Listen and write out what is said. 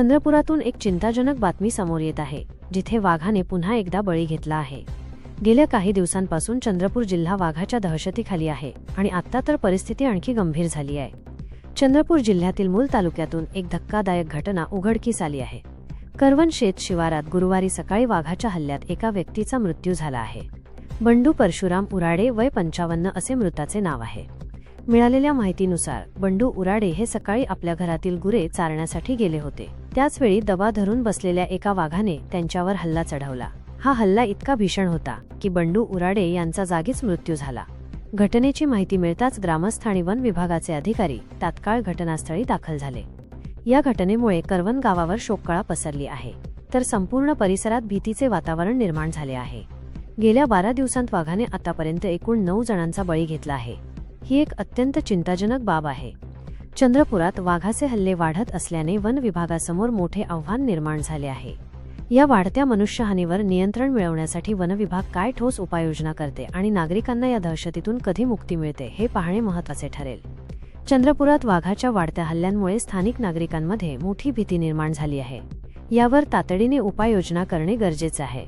चंद्रपुरातून एक चिंताजनक बातमी समोर येत आहे जिथे वाघाने पुन्हा एकदा बळी घेतला आहे. गेल्या काही दिवसांपासून चंद्रपूर जिल्हा वाघाच्या दहशतीखाली आहे आणि आता तर परिस्थिती आणखी गंभीर झाली आहे. चंद्रपूर जिल्ह्यातील मूल तालुक्यातून एक धक्कादायक घटना उघडकीस आली आहे. करवन शेत शिवारात गुरुवारी सकाळी वाघाच्या हल्ल्यात एका व्यक्तीचा मृत्यू झाला आहे. बंडू परशुराम उराडे वय पंचावन्न असे मृताचे नाव आहे. मिळालेल्या माहितीनुसार बंडू उराडे हे सकाळी आपल्या घरातील गुरे चारण्यासाठी गेले होते. त्याचवेळी दबा धरून बसलेल्या एका वाघाने त्यांच्यावर हल्ला चढवला. हा हल्ला इतका भीषण होता की बंडू उराडे यांचा जागीच मृत्यू झाला. घटनेची माहिती मिळताच ग्रामस्थ आणि वन विभागाचे अधिकारी तात्काळ घटनास्थळी दाखल झाले. या घटनेमुळे करवन गावावर शोककळा पसरली आहे तर संपूर्ण परिसरात भीतीचे वातावरण निर्माण झाले आहे. गेल्या बारा दिवसांत वाघाने आतापर्यंत एकूण नऊ जणांचा बळी घेतला आहे. ही एक अत्यंत चिंताजनक बाब आहे. चंद्रपुरात वाघाचे हल्ले वाढत असल्याने वन विभागासमोर मोठे आव्हान निर्माण झाले आहे. या वाढत्या मनुष्यहानीवर नियंत्रण मिळवण्यासाठी वन विभाग काय ठोस उपाययोजना करते आणि नागरिकांना या दहशतीतून कधी मुक्ती मिळते हे पाहणे महत्त्वाचे ठरेल. चंद्रपुरात वाघाच्या वाढत्या हल्ल्यांमुळे स्थानिक नागरिकांमध्ये मोठी भीती निर्माण झाली आहे. यावर तातडीने उपाययोजना करणे गरजेचे आहे.